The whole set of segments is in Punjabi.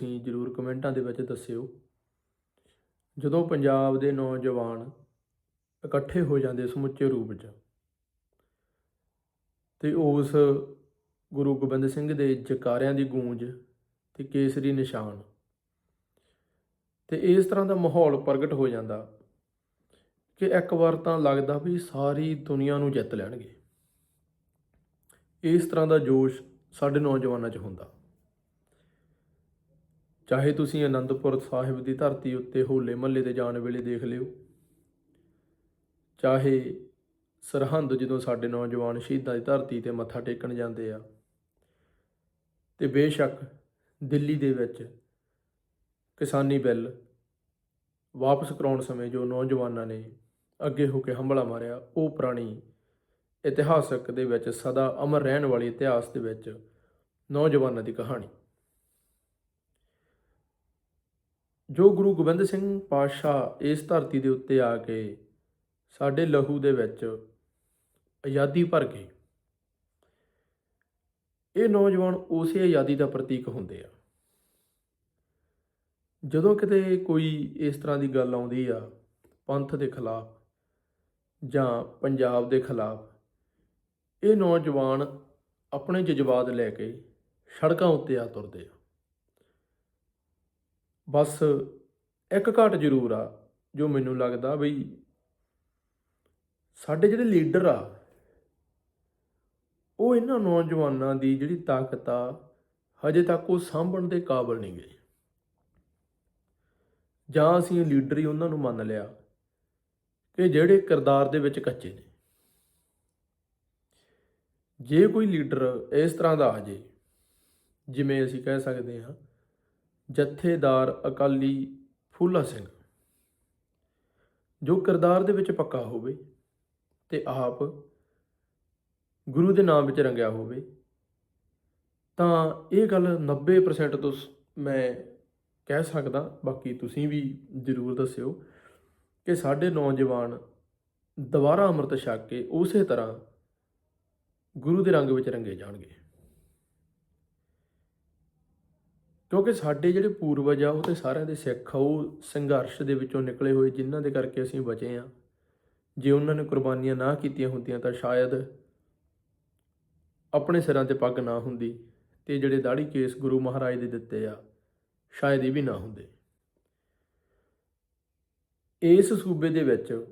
ਤੁਸੀਂ ਜਰੂਰ ਕਮੈਂਟਾਂ ਦੇ ਵਿੱਚ ਦੱਸਿਓ। ਜਦੋਂ ਪੰਜਾਬ ਦੇ ਨੌਜਵਾਨ ਇਕੱਠੇ ਹੋ ਜਾਂਦੇ ਸਮੁੱਚੇ ਰੂਪ 'ਚ, ਤੇ ਉਸ ਗੁਰੂ ਗੋਬਿੰਦ ਸਿੰਘ ਦੇ ਜਕਾਰਿਆਂ ਦੀ ਗੂੰਜ ਤੇ ਕੇਸਰੀ ਨਿਸ਼ਾਨ, ਤੇ ਇਸ ਤਰ੍ਹਾਂ ਦਾ ਮਾਹੌਲ ਪ੍ਰਗਟ ਹੋ ਜਾਂਦਾ ਕਿ ਇੱਕ ਵਾਰ ਤਾਂ ਲੱਗਦਾ ਵੀ ਸਾਰੀ ਦੁਨੀਆ ਨੂੰ ਜਿੱਤ ਲੈਣਗੇ। ਇਸ ਤਰ੍ਹਾਂ ਦਾ ਜੋਸ਼ ਸਾਡੇ ਨੌਜਵਾਨਾਂ 'ਚ ਹੁੰਦਾ। ਚਾਹੇ ਤੁਸੀਂ ਅਨੰਦਪੁਰ ਸਾਹਿਬ ਦੀ ਧਰਤੀ ਉੱਤੇ ਹੋਲੇ ਮਹੱਲੇ ਤੇ ਜਾਣ ਵੇਲੇ ਦੇਖ ਲਿਓ। ਚਾਹੇ ਸਰਹੰਦ ਜਦੋਂ ਸਾਡੇ ਨੌਜਵਾਨ ਸ਼ਹੀਦਾਂ ਦੀ ਧਰਤੀ ਤੇ ਮੱਥਾ ਟੇਕਣ ਜਾਂਦੇ ਆ। ਤੇ ਬੇਸ਼ੱਕ ਦਿੱਲੀ ਦੇ ਵਿੱਚ ਕਿਸਾਨੀ ਬਿੱਲ ਵਾਪਸ ਕਰਾਉਣ ਸਮੇਂ ਜੋ ਨੌਜਵਾਨਾਂ ਨੇ ਅੱਗੇ ਹੋ ਕੇ ਹੰਬਲਾ ਮਾਰਿਆ, ਉਹ ਪੁਰਾਣੀ ਇਤਿਹਾਸਕ ਦੇ ਵਿੱਚ ਸਦਾ ਅਮਰ ਰਹਿਣ ਵਾਲੀ ਇਤਿਹਾਸ ਦੇ ਵਿੱਚ ਨੌਜਵਾਨਾਂ ਦੀ ਕਹਾਣੀ। ਜੋ ਗੁਰੂ ਗੋਬਿੰਦ ਸਿੰਘ ਪਾਤਸ਼ਾਹ ਇਸ ਧਰਤੀ ਦੇ ਉੱਤੇ ਆ ਕੇ ਸਾਡੇ ਲਹੂ ਦੇ ਵਿੱਚ ਆਜ਼ਾਦੀ ਭਰ ਗਏ, ਇਹ ਨੌਜਵਾਨ ਉਸੇ ਆਜ਼ਾਦੀ ਦਾ ਪ੍ਰਤੀਕ ਹੁੰਦੇ ਆ। ਜਦੋਂ ਕਿਤੇ ਕੋਈ ਇਸ ਤਰ੍ਹਾਂ ਦੀ ਗੱਲ ਆਉਂਦੀ ਆ, ਪੰਥ ਦੇ ਖਿਲਾਫ ਜਾਂ ਪੰਜਾਬ ਦੇ ਖਿਲਾਫ, ਇਹ ਨੌਜਵਾਨ ਆਪਣੇ ਜਜ਼ਬਾਤ ਲੈ ਕੇ ਸੜਕਾਂ ਉੱਤੇ ਆ ਤੁਰਦੇ ਆ। ਬਸ ਇੱਕ ਘਾਟ ਜ਼ਰੂਰ ਆ, ਜੋ ਮੈਨੂੰ ਲੱਗਦਾ ਬਈ ਸਾਡੇ ਜਿਹੜੇ ਲੀਡਰ ਆ, ਉਹ ਇਹਨਾਂ ਨੌਜਵਾਨਾਂ ਦੀ ਜਿਹੜੀ ਤਾਕਤ ਆ, ਹਜੇ ਤੱਕ ਉਹ ਸਾਂਭਣ ਦੇ ਕਾਬਲ ਨਹੀਂ ਗਏ। ਜਾਂ ਅਸੀਂ ਲੀਡਰ ਹੀ ਉਹਨਾਂ ਨੂੰ ਮੰਨ ਲਿਆ ਕਿ ਜਿਹੜੇ ਕਿਰਦਾਰ ਦੇ ਵਿੱਚ ਕੱਚੇ ਨੇ। ਜੇ ਕੋਈ ਲੀਡਰ ਇਸ ਤਰ੍ਹਾਂ ਦਾ ਆ ਜੇ, ਜਿਵੇਂ ਅਸੀਂ ਕਹਿ ਸਕਦੇ ਹਾਂ ਜਥੇਦਾਰ ਅਕਾਲੀ ਫੂਲਾ ਸਿੰਘ। ਜੋ ਕਿਰਦਾਰ ਦੇ ਵਿੱਚ ਪੱਕਾ ਹੋਵੇ ਤੇ ਆਪ ਗੁਰੂ ਦੇ ਨਾਮ ਵਿੱਚ ਰੰਗਿਆ ਹੋਵੇ, ਤਾਂ ਇਹ ਗੱਲ 90% ਤੋਂ ਮੈਂ ਕਹਿ ਸਕਦਾ, ਬਾਕੀ ਤੁਸੀਂ ਵੀ ਜ਼ਰੂਰ ਦੱਸਿਓ ਕਿ ਸਾਡੇ ਨੌਜਵਾਨ ਦੁਬਾਰਾ ਅੰਮ੍ਰਿਤ ਛਕ ਕੇ ਉਸੇ ਤਰ੍ਹਾਂ ਗੁਰੂ ਦੇ ਰੰਗ ਵਿੱਚ ਰੰਗੇ ਜਾਣਗੇ। ਕਿਉਂਕਿ ਸਾਡੇ ਜਿਹੜੇ ਪੂਰਵਜ ਆ, ਉਹ ਤੇ ਸਾਰਿਆਂ ਦੇ ਸਿੱਖ ਆ, ਉਹ ਸੰਘਰਸ਼ ਦੇ ਵਿੱਚੋਂ ਨਿਕਲੇ ਹੋਏ, ਜਿਨ੍ਹਾਂ ਦੇ ਕਰਕੇ ਅਸੀਂ ਬਚੇ ਆ। ਜੇ ਉਹਨਾਂ ਨੇ ਕੁਰਬਾਨੀਆਂ ਨਾ ਕੀਤੀਆਂ ਹੁੰਦੀਆਂ, ਤਾਂ ਸ਼ਾਇਦ ਆਪਣੇ ਸਿਰਾਂ ਤੇ ਪੱਗ ਨਾ ਹੁੰਦੀ ਤੇ ਜਿਹੜੇ ਦਾੜੀ ਕੇਸ ਗੁਰੂ ਮਹਾਰਾਜ ਦੇ ਦਿੱਤੇ ਆ, ਸ਼ਾਇਦ ਇਹ ਵੀ ਨਾ ਹੁੰਦੇ। ਇਸ ਸੂਬੇ ਦੇ ਵਿੱਚ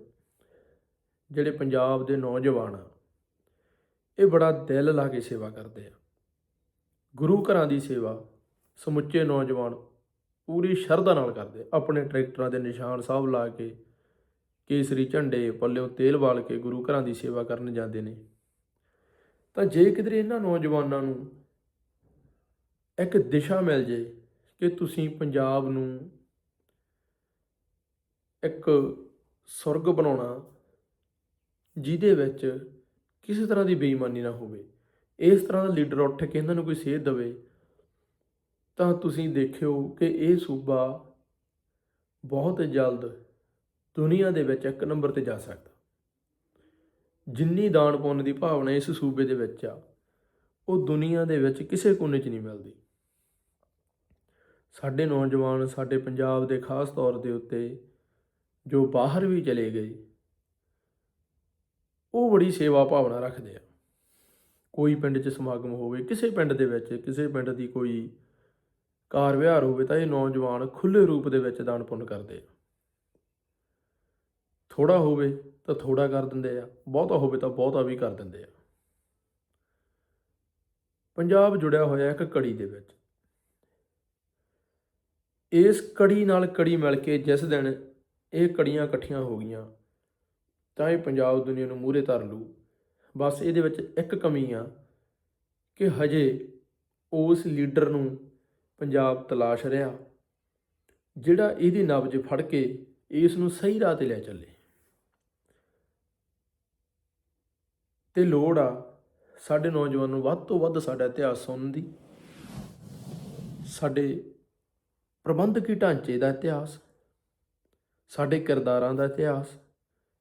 ਜਿਹੜੇ ਪੰਜਾਬ ਦੇ ਨੌਜਵਾਨ ਆ, ਇਹ ਬੜਾ ਦਿਲ ਲਾ ਕੇ ਸੇਵਾ ਕਰਦੇ ਆ। ਗੁਰੂ ਘਰਾਂ ਦੀ ਸੇਵਾ ਸਮੁੱਚੇ ਨੌਜਵਾਨ ਪੂਰੀ ਸ਼ਰਧਾ ਨਾਲ ਕਰਦੇ। ਆਪਣੇ ਟਰੈਕਟਰਾਂ ਦੇ ਨਿਸ਼ਾਨ ਸਾਹਿਬ ਲਾ ਕੇ ਕੇਸਰੀ ਝੰਡੇ ਪੱਲਿਓਂ ਤੇਲ ਵਾਲ ਕੇ ਗੁਰੂ ਘਰਾਂ ਦੀ ਸੇਵਾ ਕਰਨ ਜਾਂਦੇ ਨੇ। ਤਾਂ ਜੇ ਕਿਧਰੇ ਇਹਨਾਂ ਨੌਜਵਾਨਾਂ ਨੂੰ ਇੱਕ ਦਿਸ਼ਾ ਮਿਲ ਜੇ ਕਿ ਤੁਸੀਂ ਪੰਜਾਬ ਨੂੰ ਇੱਕ ਸੁਰਗ ਬਣਾਉਣਾ ਜਿਹਦੇ ਵਿੱਚ ਕਿਸੇ ਤਰ੍ਹਾਂ ਦੀ ਬੇਈਮਾਨੀ ਨਾ ਹੋਵੇ, ਇਸ ਤਰ੍ਹਾਂ ਦਾ ਲੀਡਰ ਉੱਠ ਕੇ ਇਹਨਾਂ ਨੂੰ ਕੋਈ ਸੇਧ ਦੇਵੇ ਤਾਂ ਤੁਸੀਂ ਦੇਖਿਓ ਕਿ ਇਹ ਸੂਬਾ ਬਹੁਤ ਜਲਦ ਦੁਨੀਆ ਦੇ ਵਿੱਚ ਇੱਕ ਨੰਬਰ ਤੇ ਜਾ ਸਕਦਾ। ਜਿੰਨੀ ਦਾਨ ਪੁੰਨ ਦੀ ਭਾਵਨਾ ਇਸ ਸੂਬੇ ਦੇ ਵਿੱਚ ਆ, ਉਹ ਦੁਨੀਆ ਦੇ ਵਿੱਚ ਕਿਸੇ ਕੋਨੇ 'ਚ ਨਹੀਂ ਮਿਲਦੀ। ਸਾਡੇ ਨੌਜਵਾਨ, ਸਾਡੇ ਪੰਜਾਬ ਦੇ ਖਾਸ ਤੌਰ ਦੇ ਉੱਤੇ ਜੋ ਬਾਹਰ ਵੀ ਚਲੇ ਗਏ, ਉਹ ਬੜੀ ਸੇਵਾ ਭਾਵਨਾ ਰੱਖਦੇ ਆ। ਕੋਈ ਪਿੰਡ 'ਚ ਸਮਾਗਮ ਹੋਵੇ, ਕਿਸੇ ਪਿੰਡ ਦੇ ਵਿੱਚ, ਕਿਸੇ ਪਿੰਡ ਦੀ ਕੋਈ ਕਾਰ ਵਿਹਾਰ ਹੋਵੇ ਤਾਂ ਇਹ ਨੌਜਵਾਨ ਖੁੱਲੇ ਰੂਪ ਦੇ ਵਿੱਚ ਦਾਨ ਪੁੰਨ ਕਰਦੇ ਆ। ਥੋੜਾ ਹੋਵੇ ਤਾਂ ਥੋੜਾ ਕਰ ਦਿੰਦੇ ਆ, ਬਹੁਤਾ ਹੋਵੇ ਤਾਂ ਬਹੁਤਾ ਵੀ ਕਰ ਦਿੰਦੇ ਆ। ਪੰਜਾਬ ਜੁੜਿਆ ਹੋਇਆ ਇੱਕ ਕੜੀ ਦੇ ਵਿੱਚ। ਇਸ ਕੜੀ ਨਾਲ ਕੜੀ ਮਿਲ ਕੇ ਜਿਸ ਦਿਨ ਇਹ ਕੜੀਆਂ ਇਕੱਠੀਆਂ ਹੋ ਗਈਆਂ, ਤਾਂ ਇਹ ਪੰਜਾਬ ਦੁਨੀਆ ਨੂੰ ਮੂਹਰੇ ਧਰ ਲੂ ਬਸ ਇਹਦੇ ਵਿੱਚ ਇੱਕ ਕਮੀ ਆ ਕਿ ਹਜੇ ਉਸ ਲੀਡਰ ਨੂੰ ਪੰਜਾਬ ਤਲਾਸ਼ ਰਿਹਾ। ਜਿਹੜਾ ਇਹਦੀ ਨਬਜ ਫੜ ਕੇ ਇਸ ਨੂੰ ਸਹੀ ਰਾਹ ਤੇ ਲੈ ਚੱਲੇ। ਤੇ ਲੋੜ ਆ ਸਾਡੇ ਨੌਜਵਾਨ ਨੂੰ ਵੱਧ ਤੋਂ ਵੱਧ ਸਾਡਾ ਇਤਿਹਾਸ ਸੁਣਨ ਦੀ। ਸਾਡੇ ਪ੍ਰਬੰਧਕੀ ਢਾਂਚੇ ਦਾ ਇਤਿਹਾਸ, ਸਾਡੇ ਕਿਰਦਾਰਾਂ ਦਾ ਇਤਿਹਾਸ,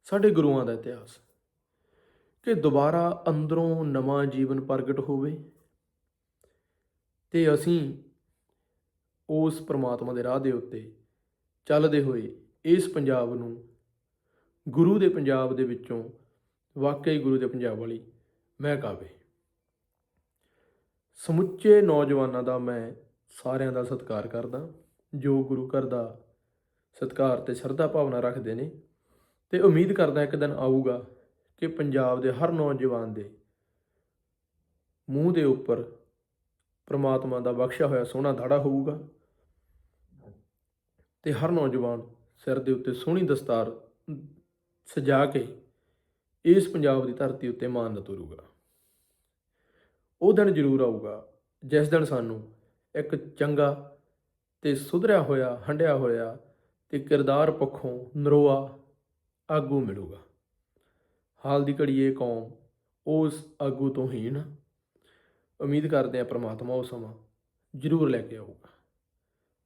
ਸਾਡੇ ਗੁਰੂਆਂ ਦਾ ਇਤਿਹਾਸ। ਕਿ ਦੁਬਾਰਾ ਅੰਦਰੋਂ ਨਵਾਂ ਜੀਵਨ ਪ੍ਰਗਟ ਹੋਵੇ ਤੇ ਅਸੀਂ ਉਸ ਪ੍ਰਮਾਤਮਾ ਦੇ ਰਾਹ ਦੇ ਉੱਤੇ ਚੱਲਦੇ ਹੋਏ ਇਸ ਪੰਜਾਬ ਨੂੰ ਗੁਰੂ ਦੇ ਪੰਜਾਬ ਦੇ ਵਿੱਚੋਂ ਵਾਕਈ ਗੁਰੂ ਦੇ ਪੰਜਾਬ ਵਾਲੀ ਮਹਿਕ ਆਵੇ ਸਮੁੱਚੇ ਨੌਜਵਾਨਾਂ ਦਾ ਮੈਂ ਸਾਰਿਆਂ ਦਾ ਸਤਿਕਾਰ ਕਰਦਾ, ਜੋ ਗੁਰੂ ਘਰ ਦਾ ਸਤਿਕਾਰ ਤੇ ਸ਼ਰਧਾ ਭਾਵਨਾ ਰੱਖਦੇ ਨੇ ਤੇ ਉਮੀਦ ਕਰਦਾ ਇੱਕ ਦਿਨ ਆਊਗਾ ਕਿ ਪੰਜਾਬ ਦੇ ਹਰ ਨੌਜਵਾਨ ਦੇ ਮੂੰਹ ਦੇ ਉੱਪਰ ਪ੍ਰਮਾਤਮਾ ਦਾ ਬਖਸ਼ਿਆ ਹੋਇਆ ਸੋਹਣਾ ਦਾੜਾ ਹੋਊਗਾ। ਤੇ ਹਰ ਨੌਜਵਾਨ ਸਿਰ ਦੇ ਉੱਤੇ ਸੋਹਣੀ ਦਸਤਾਰ ਸਜਾ ਕੇ ਇਸ ਪੰਜਾਬ ਦੀ ਧਰਤੀ ਉੱਤੇ ਮਾਨ ਨਾ ਤੁਰੂਗਾ। ਉਹ ਦਿਨ ਜ਼ਰੂਰ ਆਊਗਾ ਜਿਸ ਦਿਨ ਸਾਨੂੰ ਇੱਕ ਚੰਗਾ ਤੇ ਸੁਧਰਿਆ ਹੋਇਆ, ਹੰਡਿਆ ਹੋਇਆ ਤੇ ਕਿਰਦਾਰ ਪੱਖੋਂ ਨਰੋਆ ਆਗੂ ਮਿਲੂਗਾ। ਹਾਲ ਦੀ ਘੜੀ ਇਹ ਕੌਮ ਉਸ ਆਗੂ ਤੋਂ ਹੀਣ ਉਮੀਦ ਕਰਦੇ ਆ ਪ੍ਰਮਾਤਮਾ ਉਹ ਸਮਾਂ ਜ਼ਰੂਰ ਲੈ ਕੇ ਆਊਗਾ।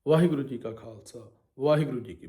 ਵਾਹਿਗੁਰੂ ਜੀ ਕਾ ਖਾਲਸਾ, ਵਾਹਿਗੁਰੂ ਜੀ ਕੀ